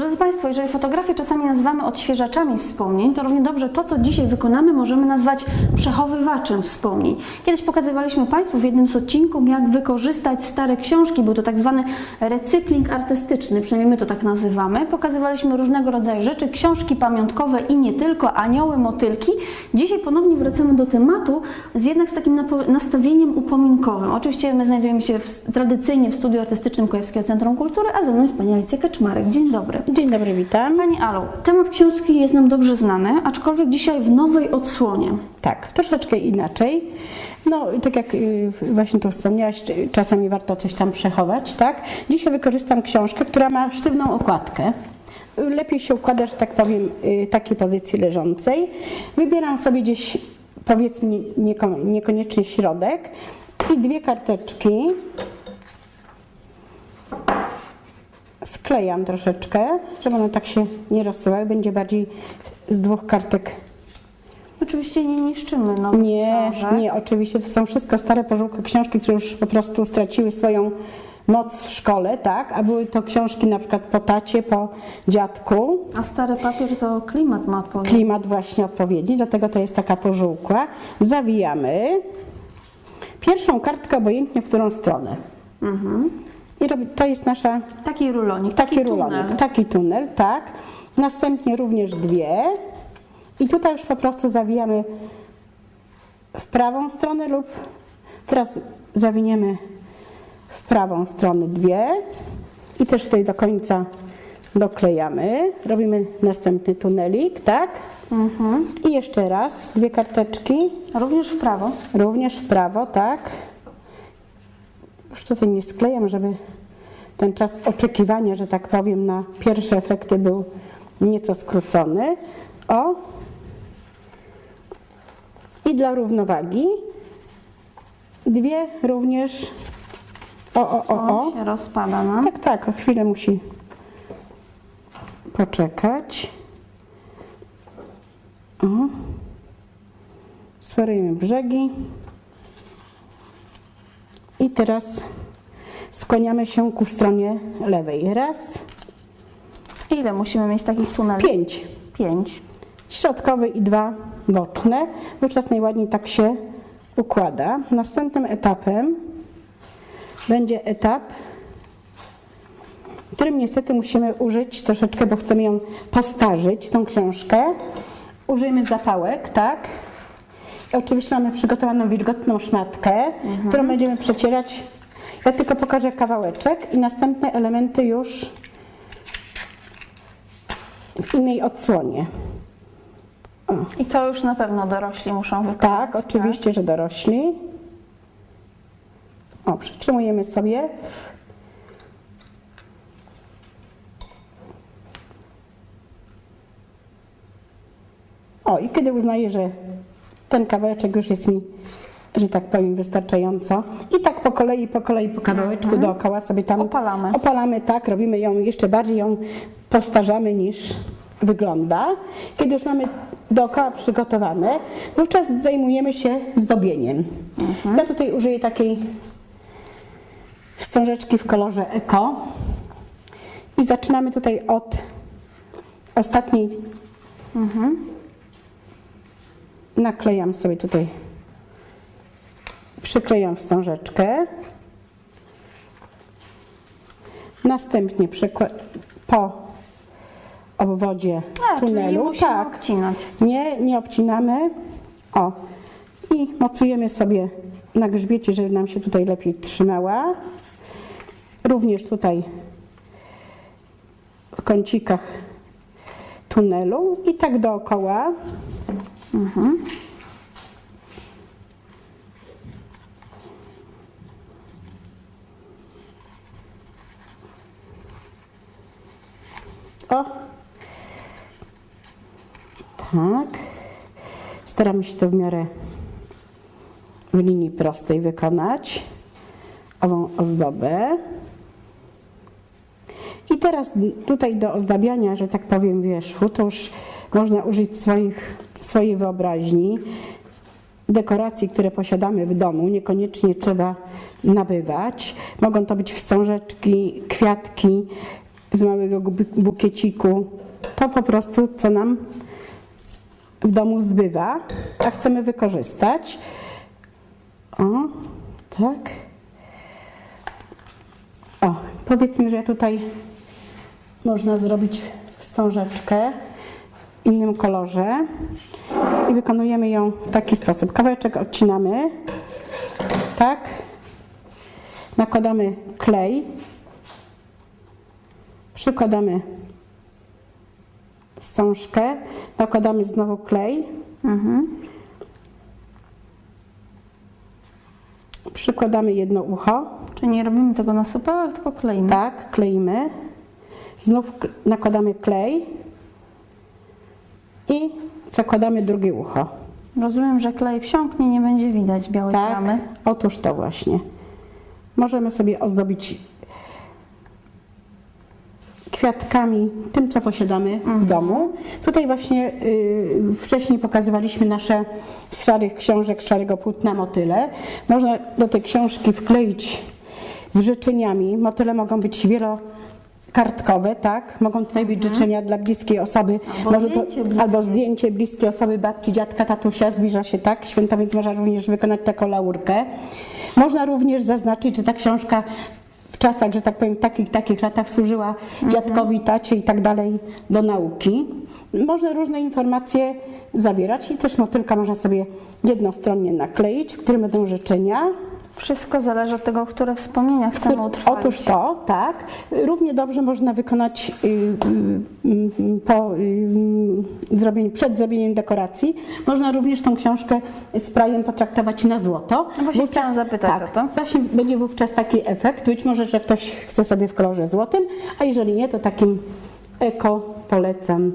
Drodzy Państwo, jeżeli fotografię czasami nazywamy odświeżaczami wspomnień, to równie dobrze to, co dzisiaj wykonamy, możemy nazwać przechowywaczem wspomnień. Kiedyś pokazywaliśmy Państwu w jednym z odcinków, jak wykorzystać stare książki. Był to tak zwany recykling artystyczny, przynajmniej my to tak nazywamy. Pokazywaliśmy różnego rodzaju rzeczy, książki pamiątkowe i nie tylko, anioły, motylki. Dzisiaj ponownie wracamy do tematu, z jednak z takim nastawieniem upominkowym. Oczywiście my znajdujemy się w, tradycyjnie w studiu artystycznym Kujawskiego Centrum Kultury, a ze mną jest Pani Alicja Kaczmarek. Dzień dobry. Dzień dobry, witam. Pani Alu, temat książki jest nam dobrze znany, aczkolwiek dzisiaj w nowej odsłonie. Tak, troszeczkę inaczej. No, tak jak y, właśnie tu wspomniałaś, czasami warto coś tam przechować, tak? Dzisiaj wykorzystam książkę, która ma sztywną okładkę. Lepiej się układa, że tak powiem, y, takiej pozycji leżącej. Wybieram sobie gdzieś, powiedzmy, nieko- niekoniecznie środek i dwie karteczki. Sklejam troszeczkę, żeby one tak się nie rozsyłały. Będzie bardziej z dwóch kartek Oczywiście nie niszczymy nowych nie, książek. nie, oczywiście to są wszystko stare pożółkłe książki, które już po prostu straciły swoją moc w szkole, tak? A były to książki na przykład po tacie, po dziadku. A stary papier to klimat ma odpowiedź. Klimat właśnie odpowiedni, dlatego to jest taka pożółkła. Zawijamy. Pierwszą kartkę obojętnie w którą stronę. I robi, to jest nasza Taki rulonik, taki, taki, rulonik, tunel. taki tunel, tak. Następnie również dwie. I tutaj już po prostu zawijamy w prawą stronę lub teraz zawiniemy w prawą stronę dwie i też tutaj do końca doklejamy. Robimy następny tunelik, tak? I jeszcze raz dwie karteczki, Również w prawo. również w prawo, tak? Już tutaj nie sklejam, żeby ten czas oczekiwania, że tak powiem, na pierwsze efekty był nieco skrócony. O! I dla równowagi dwie również. O, o, o, O, się rozpada nam. Tak, tak, o chwilę musi poczekać. O. Sforujemy brzegi. I teraz skłaniamy się ku stronie lewej. Raz, Ile musimy mieć takich tuneli? pięć. Pięć. Środkowy i dwa boczne. Wówczas najładniej tak się układa. Następnym etapem będzie etap, w którym niestety musimy użyć troszeczkę, bo chcemy ją postarzyć, tą książkę. Użyjemy zapałek, tak? Oczywiście mamy przygotowaną wilgotną szmatkę, którą będziemy przecierać. Ja tylko pokażę kawałeczek i następne elementy już w innej odsłonie. I to już na pewno dorośli muszą wykonać. Tak, oczywiście, że dorośli. O, przytrzymujemy sobie. O, i kiedy uznaję, że ten kawałeczek już jest mi, że tak powiem, wystarczająco. I tak po kolei, po kolei, po kawałeczku dookoła sobie tam Opalamy. Opalamy, tak, robimy ją jeszcze bardziej ją postarzamy niż wygląda. Kiedy już mamy dookoła przygotowane, wówczas zajmujemy się zdobieniem. Ja tutaj użyję takiej wstążeczki w kolorze Eko i zaczynamy tutaj od ostatniej. Naklejam sobie tutaj, przyklejam wstążeczkę. Następnie po obwodzie A, nie tunelu. tak, obcinać. nie, nie obcinamy. O. I mocujemy sobie na grzbiecie, żeby nam się tutaj lepiej trzymała. Również tutaj w kącikach tunelu i tak dookoła. O! Tak. Staramy się to w miarę w linii prostej wykonać. Ową ozdobę. I teraz tutaj do ozdabiania, że tak powiem, wierzchu, to już można użyć swoich, swojej wyobraźni. Dekoracji, które posiadamy w domu, niekoniecznie trzeba nabywać. Mogą to być wstążeczki, kwiatki, z małego bu- bukieciku. To po prostu, co nam w domu zbywa, a chcemy wykorzystać. O, tak. O, powiedzmy, że tutaj można zrobić wstążeczkę innym kolorze i wykonujemy ją w taki sposób. Kawałeczek odcinamy, tak, nakładamy klej, przykładamy wstążkę, nakładamy znowu klej, przykładamy jedno ucho, Czyli nie robimy tego na supełek, tylko kleimy. tak, kleimy, znów nakładamy klej i zakładamy drugie ucho. Rozumiem, że klej wsiąknie, nie będzie widać białej Tak, plamy. otóż to właśnie. Możemy sobie ozdobić kwiatkami, tym co posiadamy w domu. Tutaj właśnie y, wcześniej pokazywaliśmy nasze z szarych książek, z szarego płótna motyle. Można do tej książki wkleić z życzeniami. Motyle mogą być wielokartkowe, tak? Mogą tutaj być życzenia dla bliskiej osoby. Albo zdjęcie bliskie. albo zdjęcie bliskiej osoby, babci, dziadka, tatusia, zbliża się tak, święto, więc można również wykonać taką laurkę. Można również zaznaczyć, że ta książka w czasach, że tak powiem, takich, takich latach służyła dziadkowi, tacie i tak dalej do nauki. Można różne informacje zawierać i też motylka można sobie jednostronnie nakleić, w którym będą życzenia. Wszystko zależy od tego, które wspomnienia chcemy utrwalić. Otóż to, tak. Równie dobrze można wykonać y, y, y, po y, zrobieniu, przed zrobieniem dekoracji. Można również tą książkę sprajem potraktować na złoto. No właśnie chciałam zapytać tak, o to. Właśnie będzie wówczas taki efekt. Być może, że ktoś chce sobie w kolorze złotym, a jeżeli nie, to takim eko polecam.